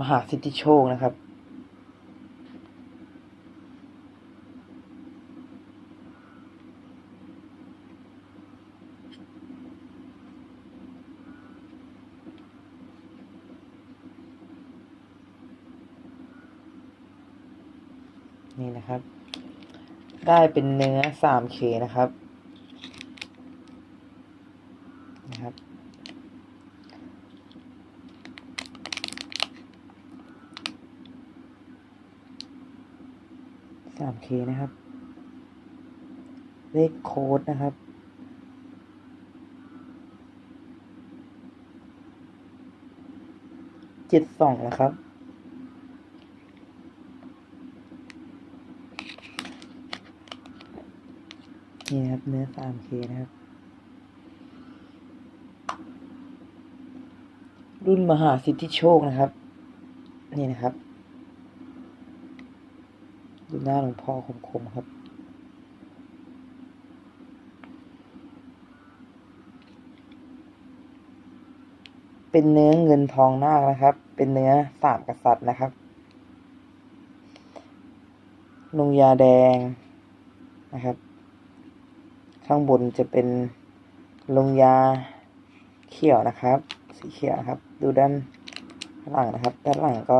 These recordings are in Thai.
มหาสิทธิโชคนะครับ นี่นะครับ ได้เป็นเนื้อ 3K นะครับนะครับ 3K นะครับ เลขโค้ดนะครับ เจ็ดสองนะครับ นี่นะครับ เนื้อ 3K นะครับ รุ่นมหาสิทธิโชคนะครับ นี่นะครับ ดูหน้าหลวงพ่อคมๆครับ เป็นเนื้อเงินทองนาคนะครับ เป็นเนื้อสามกษัตริย์นะครับลงยาแดงนะครับ ข้างบนจะเป็นลงยาเขียวนะครับ สีเขียวครับ ดูด้านหลังนะครับ ด้านหลังก็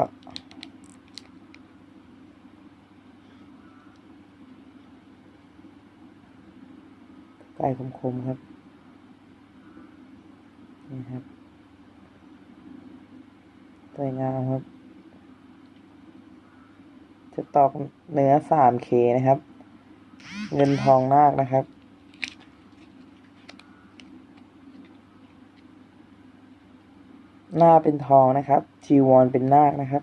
ใกล้คมๆครับ นี่ครับสวยงามครับ จะตอกเนื้อ 3K นะครับ เงินทองนาคนะครับหน้าเป็นทองนะครับจีวรเป็นนาคนะครับ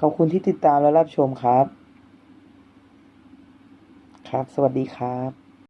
ขอบคุณที่ติดตามและรับชมครับ ครับ สวัสดีครับ